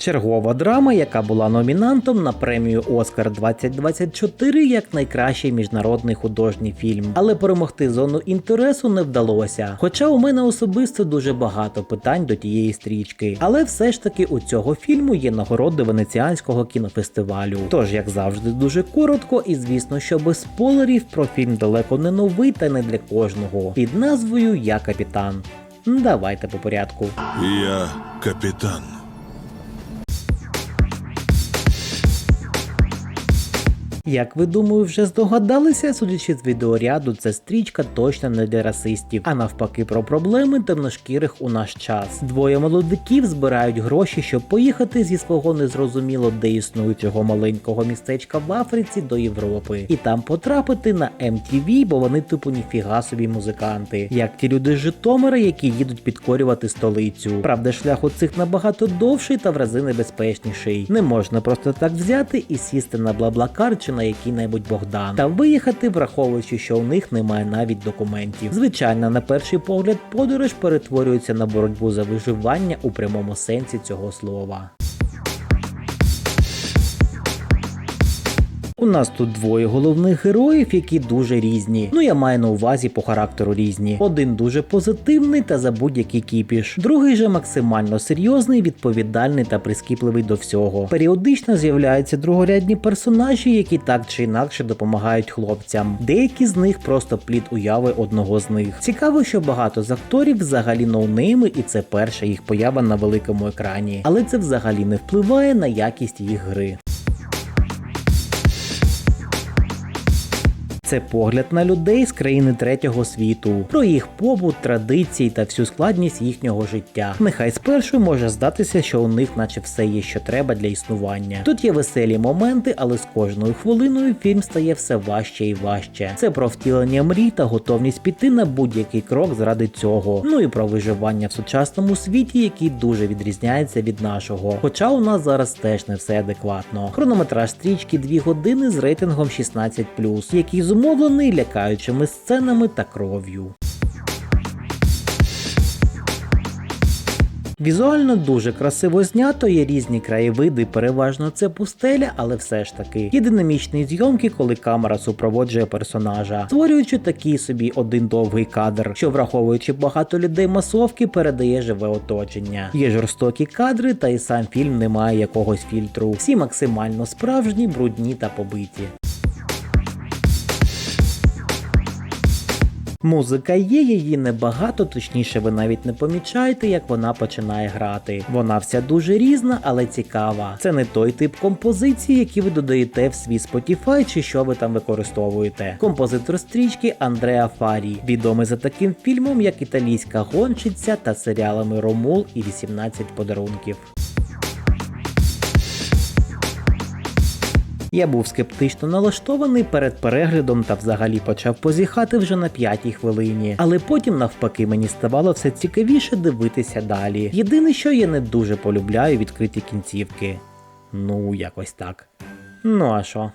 Чергова драма, яка була номінантом на премію Оскар 2024 як найкращий міжнародний художній фільм, але перемогти зону інтересу не вдалося. Хоча у мене особисто дуже багато питань до тієї стрічки, але все ж таки у цього фільму є нагороди венеціанського кінофестивалю. Тож, як завжди, дуже коротко, і звісно, що без спойлерів про фільм далеко не новий та не для кожного. Під назвою Я капітан. Давайте по порядку. Я капітан. Як ви думаю, вже здогадалися, судячи з відеоряду, ця стрічка точно не для расистів, а навпаки про проблеми темношкірих у наш час. Двоє молодиків збирають гроші, щоб поїхати зі свого незрозуміло де існуючого маленького містечка в Африці до Європи, і там потрапити на MTV, бо вони типу ніфіга собі музиканти, як ті люди з Житомира, які їдуть підкорювати столицю. Правда, шлях у цих набагато довший та в рази небезпечніший. Не можна просто так взяти і сісти на Блаблакар чи на який-небудь Богдан та виїхати, враховуючи, що у них немає навіть документів. Звичайно, на перший погляд, подорож перетворюється на боротьбу за виживання у прямому сенсі цього слова. У нас тут двоє головних героїв, які дуже різні. Ну я маю на увазі по характеру різні. Один дуже позитивний та за будь-який кіпіш, другий же максимально серйозний, відповідальний та прискіпливий до всього. Періодично з'являються другорядні персонажі, які так чи інакше допомагають хлопцям. Деякі з них просто плід уяви одного з них. Цікаво, що багато з акторів взагалі ноунейми, і це перша їх поява на великому екрані. Але це взагалі не впливає на якість їх гри. Це погляд на людей з країни третього світу, про їх побут, традиції та всю складність їхнього життя. Нехай спершу може здатися, що у них, наче все є, що треба для існування. Тут є веселі моменти, але з кожною хвилиною фільм стає все важче і важче. Це про втілення мрій та готовність піти на будь-який крок заради цього. Ну і про виживання в сучасному світі, який дуже відрізняється від нашого. Хоча у нас зараз теж не все адекватно. Хронометраж стрічки 2 години з рейтингом 16+, який зумовлений лякаючими сценами та кров'ю. Візуально дуже красиво знято, є різні краєвиди, переважно це пустеля, але все ж таки. Є динамічні зйомки, коли камера супроводжує персонажа, створюючи такий собі один довгий кадр, що враховуючи багато людей масовки, передає живе оточення. Є жорстокі кадри, та й сам фільм не має якогось фільтру. Всі максимально справжні, брудні та побиті. Музика є, її небагато, точніше, ви навіть не помічаєте, як вона починає грати. Вона вся дуже різна, але цікава. Це не той тип композиції, які ви додаєте в свій Spotify чи що ви там використовуєте. Композитор стрічки Андреа Фарі, відомий за таким фільмом, як Італійська гонщиця та серіалами Ромул і 18 подарунків. Я був скептично налаштований перед переглядом та взагалі почав позіхати вже на п'ятій хвилині. Але потім, навпаки, мені ставало все цікавіше дивитися далі. Єдине, що я не дуже полюбляю відкриті кінцівки. Ну, якось так. Ну а що?